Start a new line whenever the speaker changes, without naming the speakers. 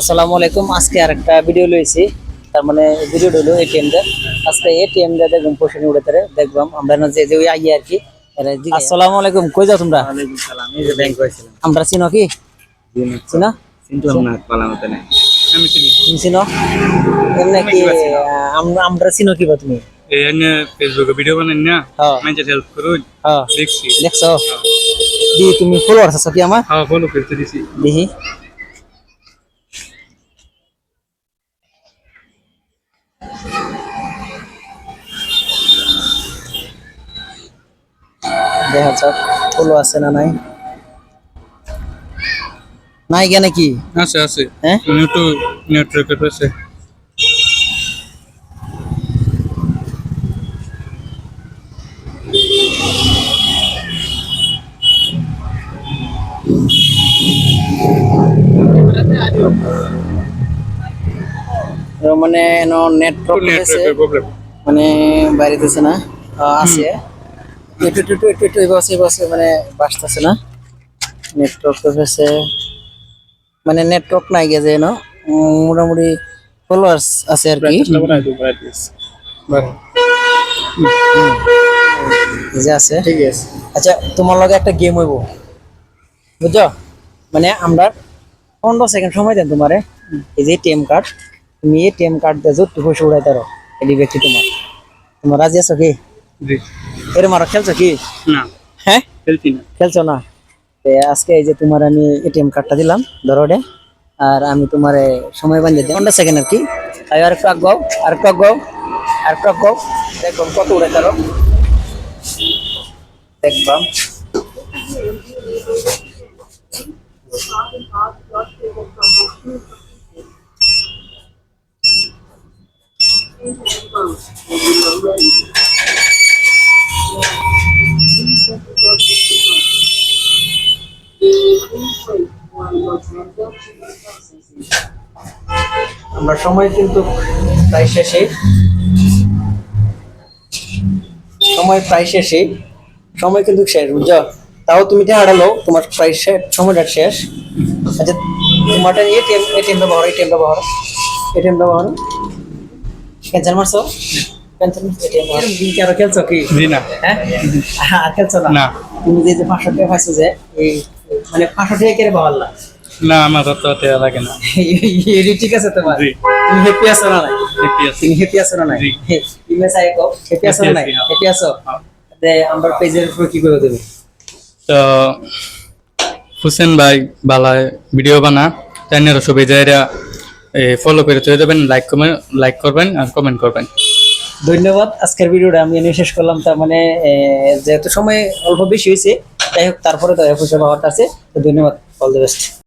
আসসালামু আলাইকুম। আজকে আর একটা ভিডিও লইছি। তার মানে ভিডিও হলো এটিএম দের আজকে এটিএম দের দেখুন পয়সা নিয়ে উঠে দেখবাম। আমরা না যে যে ওই আইয়ে আর কি। আসসালামু আলাইকুম। কই যাও তোমরা?
ওয়ালাইকুম সালাম। এই যে ব্যাংক হয়েছিলাম
আমরা চিনো কি? চিনো।
চিন্টু না পালাম তো না আমি চিনি।
তুমি চিনো? এমনি কি আমরা আমরা চিনো কি বা তুমি?
এই এনে ফেসবুকে ভিডিও বানান না।
হ্যাঁ।
মেঞ্চে হেল্প করুন
হ্যাঁ।
দেখছি।
দেখছ? দি তুমি ফলোয়ার আছো কি আমার
হ্যাঁ ফলো করতে দিছি।
দেখি দেখা যাক ফলো আছে না নাই? নাই কেন কি
আছে আছে।
হ্যাঁ
একটু নেটওয়ার্কের পাশে
মানে নেটওয়ার্ক আছে
নেটওয়ার্কের প্রবলেম
মানে বাইরেতেছে না। আছে। একটু একটু একটু একটু বসে বসে মানে বাসতেছে না। নেটওয়ার্ক আছে মানে নেটওয়ার্ক নাই গেছে না মোটামুটি ফলোয়ার্স আছে আর কি। যে আছে।
ঠিক আছে।
আচ্ছা তোমার লগে একটা গেম হইব। বুঝছ? মানে আমরা পনেরো সেকেন্ড সময় দেন তোমারে। এই যে টিএম কার্ড তুমি এই টিএম কার্ড দিয়ে যত পয়সা উড়াই তারো এই ব্যক্তি তোমার। তোমার রাজি আছো কি?
জি।
এরম আরও খেলছো কি?
না।
হ্যাঁ?
খেলছি না।
খেলছো না? আজকে এই যে তোমার আমি এটিএম কার্ডটা দিলাম ধরো রে আর আমি তোমার সময় বান্ধে দিই পনেরো সেকেন্ড আর কি। তাই আর আরেকটু আগাও আরেকটু আগাও আরেকটু আগাও। দেখবাম কত উড়ে তারো দেখবাম আমরা সময় কিন্তু প্রায় শেষে। সময় প্রায় শেষে। সময় কিন্তু শেষ বুঝছ? তাও তুমি যে হারালো তোমার প্রায় শেষ সময়টা শেষ। আচ্ছা তোমারটা এটিএম এটিএম ব্যবহার এটিএম ব্যবহার এটিএম ব্যবহার। ক্যান্সেল মারছো? ক্যান্সেল এটিএম ব্যবহার। দিন কি আরও খেলছো কি?
জি না।
হ্যাঁ? আর খেলছো না?
না।
তুমি যে যে পাঁচশো টাকা পাইছো যে এই মানে পাঁচশো টাকা কেড়ে পাওয়াল্লা
না। আমার লাগে না।
ঠিক আছে তোমার। তুমি হ্যাপি আছো না নাই? তুমি হ্যাপি আছো না হ্যাপি আছো না। হ্যাপি আছো। আমরা পেজের উপর কি করে দেব?
তো হুসেন ভাই বালায় ভিডিও বানা তাই সবাই যাইরা ফলো করে তুলে যাবেন লাইক কমেন্ট লাইক করবেন আর কমেন্ট করবেন।
ধন্যবাদ, আজকের ভিডিওটা আমি এনে শেষ করলাম, তার মানে যেহেতু সময় অল্প বেশি হয়েছে, যাই হোক, তারপরে তো পয়সা হিসেবে আছে, তো ধন্যবাদ অল দ্য বেস্ট